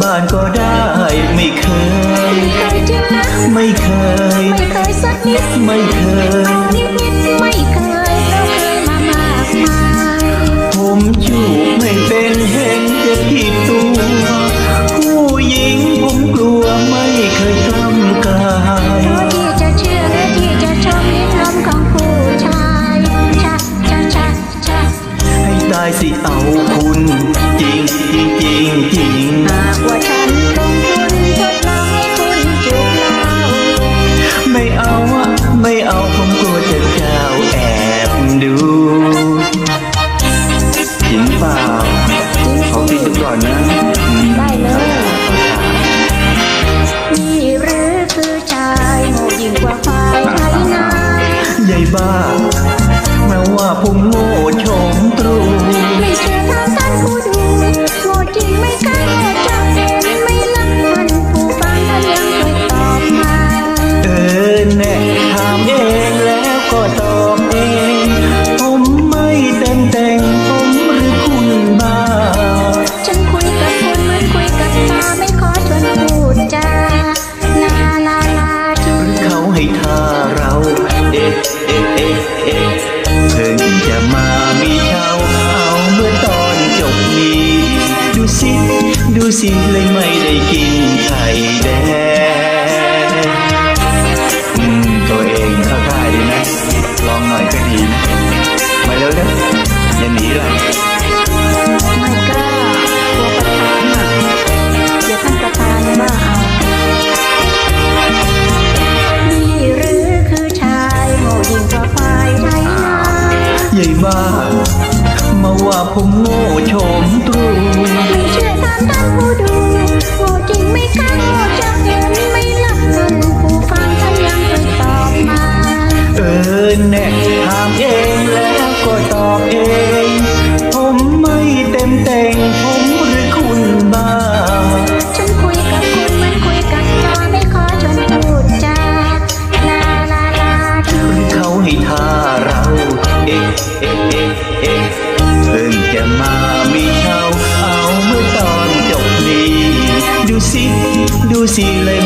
บ้านก็ได้ ไม่เคย ไม่เคย ไม่เคยสักนิด ไม่เคยนิดนิดไม่เคยเราเคยมามากมายผมอยู่ไม่เป็นเห็นจะผิดตัว ผู้หญิงผมกลัวไม่เคยกล้ำกายที่จะเชื่อและที่จะชอบนิดลมของผู้ชายชะชะชะชะให้ตายสิตา เอาผมกลัวจะเจ้าแอบดูจริงเปล่าขอคิดดูก่อนนะอืมได้เลยขอถามนี่หรือคือชายโง่ยิ่งกว่าควายไทยนายายบ้าแม้ว่าผมโง่ สิเลยไม่ได้กินไข่แดงอืมตัวเองเข้าท่าดีนะ ลองหน่อยก็ดีนะ มาเร็วนะอย่าหนีล่ะไม่กล้ากลัวประธานอะเดี๋ยวท่านประธานว่าเอานี่หรือคือชายโง่ยิ่งกว่าควายไทยนาใหญ่บ้า มาว่าผมโง่โฉมตรู เออแน่ถามเองแล้วก็ตอบเอง ผมไม่เต็มแต่งผมหรือคุณบ้า ฉันคุยกับคุณเหมือนคุยกับตาไม่ขอชวนพูดจาลาลาลาทีเขาให้ท่าเรา เอ๊ะเอ๊ะเอ๊ะเอ๊ะเพิ่งจะมามีเช่าเอาเมื่อตอนจบนี้ ดูสิ ดูสิเลย